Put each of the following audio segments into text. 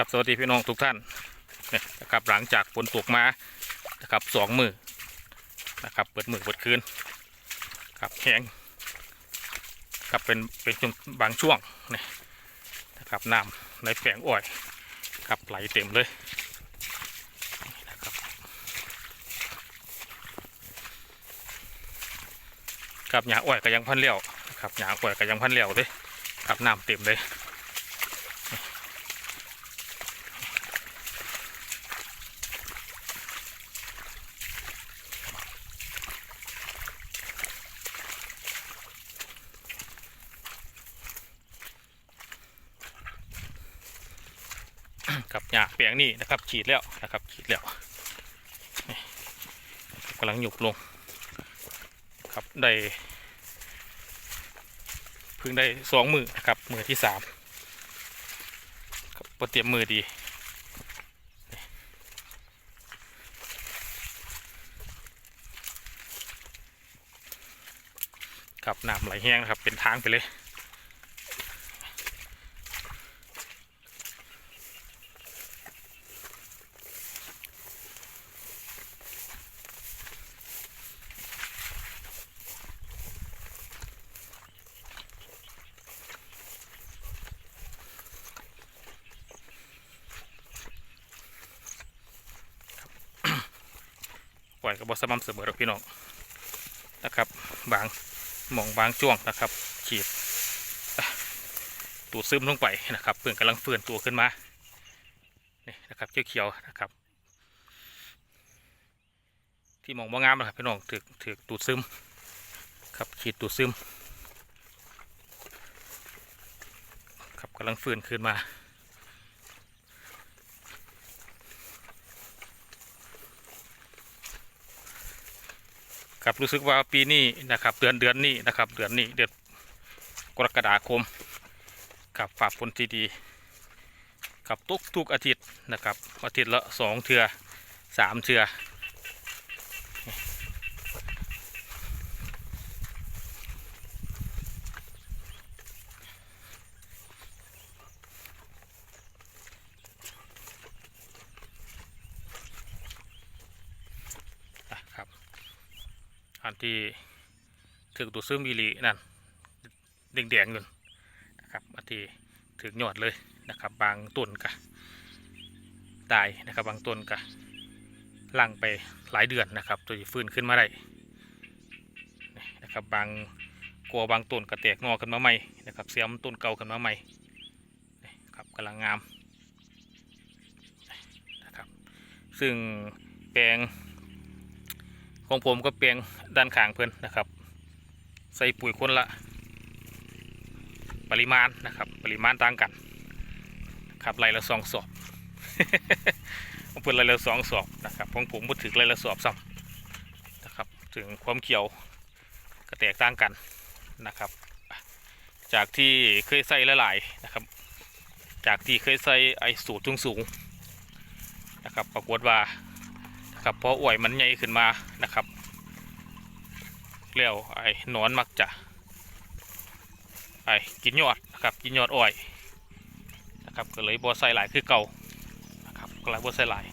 ครับสวัสดีพี่น้องทุกท่านนะครับหลังจากฝนตกมานะครับสองมือนะครับเปิดมือเปิดคืนครับแห้งครับเป็นเป็นช่วงบางช่วงนี่นะครับน้ำในแปลงอ้อยครับไหลเต็มเลยนะครับครับหญ้าอ้อยก็ยังพันเลี้ยวครับหญ้าอ้อยก็ยังพันเลี้ยวเลยครับน้ำเต็มเลย กับหญ้าแปลงนี่นะครับฉีดแล้วนะครับฉีดแล้วกำลังหยุบลงครับได้เพิ่งได้สองมือนะครับมือที่สามครับเตรียมมือดีครับน้ำไหลแห้งนะครับเป็นทางไปเลย อยกับบอสม่ำเสมอหรอกพี่น้องนะครับบางหมองบางช่วงนะครับ ขีดตูดซึมลงไปนะครับเพื่อนกำลังเฟื่อนตัวขึ้นมานี่นะครับเขียวๆนะครับ ที่มองว่างามนะครับพี่น้องถือถือตูดซึมครับขีดตูดซึมครับกำลังเฟื่อนขึ้นมา ครับรู้สึกว่าปีนี้นะครับ เดือนเดือนนี้นะครับ เดือนนี้เดือนกรกฎาคมกับฝากฝนที่ดีกับทุกทุกอาทิตย์นะครับอาทิตย์ละสองเทือสามเทือ อันที่ถึงตัวซึมอีลีนั่นแดงๆอยู่นะครับอันที่ถึงยอดเลยนะครับ บางต้นกะตายนะครับ บางต้นกะล่างไปหลายเดือนนะครับตัวจะฟื้นขึ้นมาได้นะครับบางกลัวบางต้นกระแตกงอขึ้นมาใหม่นะครับเสียมต้นเก่าขึ้นมาใหม่นี่ครับกำลังงามนะครับซึ่งแปลง ของผมก็เปลียงด้านข้างเพื่อนนะครับ ใส่ปุ๋ยคนละ ปริมาณนะครับ ปริมาณต่างกันครับไรละสองสอบของเพื่นไรละสองสอบนะครับของผมก็ถึงไรละสอบซ้ำนะครับ ถึงความเขียวก็แตกต่างกันนะครับ จากที่เคยใส่หลายๆนะครับ จากที่เคยใส่ไอสูตรสูงๆนะครับ ปรากฏว่า นะครับพออ่วยมันใหญ่ขึ้นมานะครับแล้วไอ้หนอนมักจะไอ้กินยอดนะครับกินยอดอ่อยนะครับก็เลยบัวใส่หลายคือเก่านะครับก็เลยบัวใส่หลาย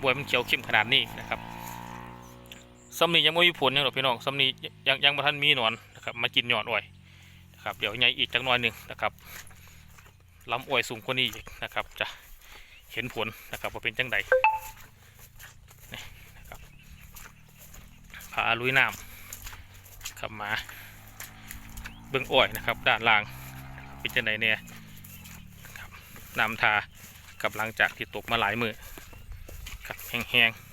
บัวมันเขียวเข้มขนาดนี้นะครับซ้ำนี้ยังไม่มีผลยังหรอกพี่น้องซ้ำนี้ยังยังมาทันมีหนอนนะครับมากินยอดอ่อยนะครับเดี๋ยวใหญ่อีกจักหน่อยหนึ่งนะครับลำอ่อยสูงกว่านี้อีกนะครับจะเห็นผลนะครับว่าเป็นจังใด ผาลุยน้ำขับมาเบื้องอ้อยนะครับ ด้านล่างเป็นจังไดเนี่ยน้ำทากับหลังจากที่ตกมาหลายมือกับแห้งๆ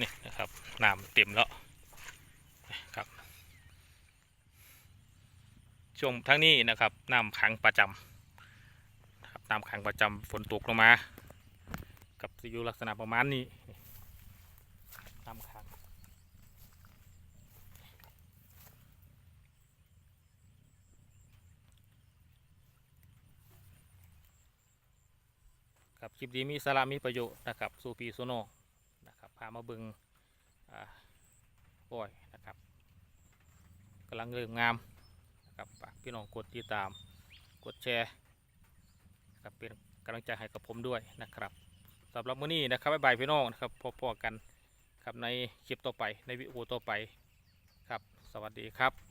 นี่นะครับน้ำเต็มแล้วครับ ช่วงทั้งนี้นะครับน้ำขังประจำครับน้ำขังประจำฝนตกลงมา กับจะอยู่ลักษณะประมาณนี้น้ำขังครับคลิปดีมีสาระมีประโยชน์นะครับสู่พี่สโน้ พามาบึงอ่าปล่อยนะครับกำลังเริ่มงามนะครับพี่น้องกดติดตามกดแชร์นะครับเป็นกำลังใจให้กับผมด้วยนะครับสำหรับมื้อนี้นะครับบ๊ายบายพี่น้องนะครับพบๆกันครับในคลิปต่อไปในวิดีโอต่อไปครับ สวัสดีครับ